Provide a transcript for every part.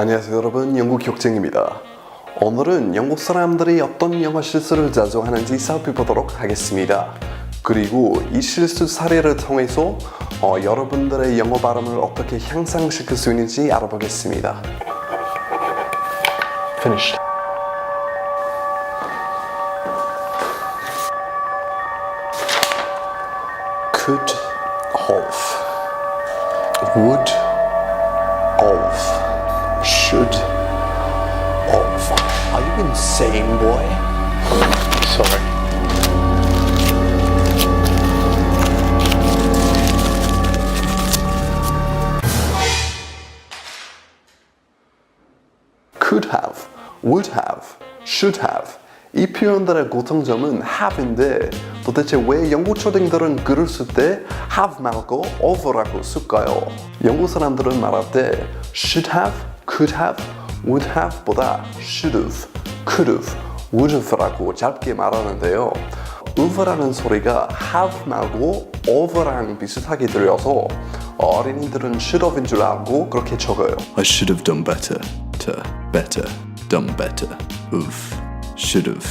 안녕하세요 여러분. 영국 격쟁입니다. 오늘은 영국 사람들이 어떤 영어 실수를 자주 하는지 살펴보도록 하겠습니다. 그리고 이 실수 사례를 통해서 어, 여러분들의 영어 발음을 어떻게 향상시킬 수 있는지 알아보겠습니다. Finished. could of. Would of should of are you insane boy? Sorry. could have, would have, should have 이 표현들의 고통점은 have인데 도대체 왜 영국 초딩들은 글을 쓸 때 have 말고 over라고 쓸까요? 영국 사람들은 말할 때 should have, could have, would have 보다 should have, could have, would have라고 짧게 말하는데요. over라는 소리가 have 말고 over랑 비슷하게 들려서 어린이들은 should have인 줄 알고 그렇게 적어요. I should have done better. To better. Done better. Oof. Should have.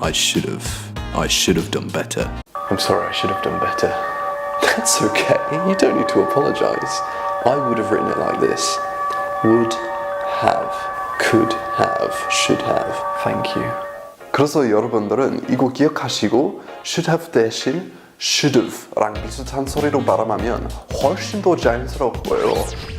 I should have. I should have done better. I'm sorry, I should have done better. That's okay. You don't need to apologize. I would have written it like this would have, could have, should have. Thank you. 그래서 여러분들은 이거 기억하시고 should have 대신 should have랑 비슷한 소리로 발음하면 훨씬 더 자연스러울 거예요.